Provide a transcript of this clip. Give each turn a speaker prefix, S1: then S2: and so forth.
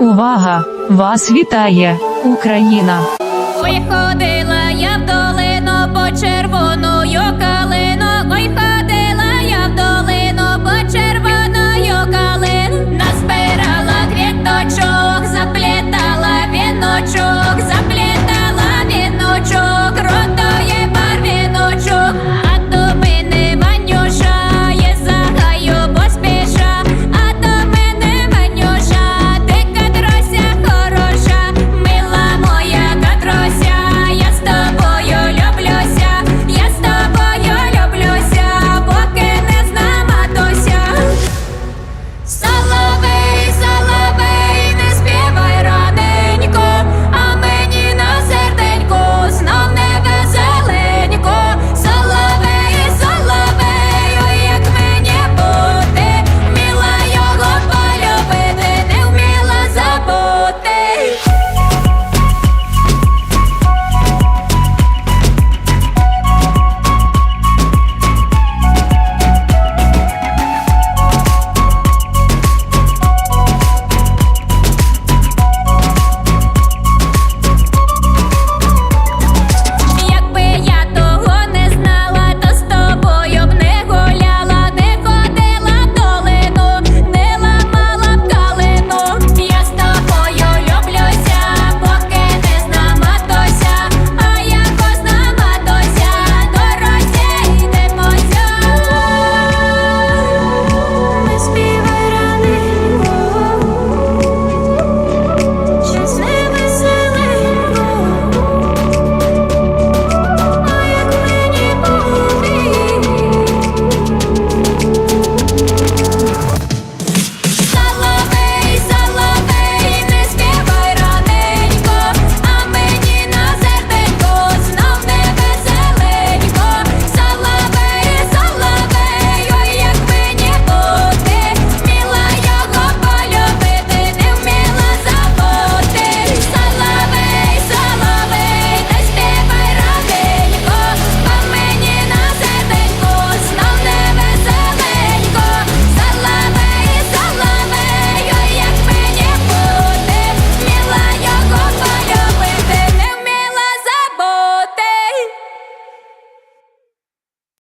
S1: Увага! Вас вітає Україна!
S2: Ой, ходила я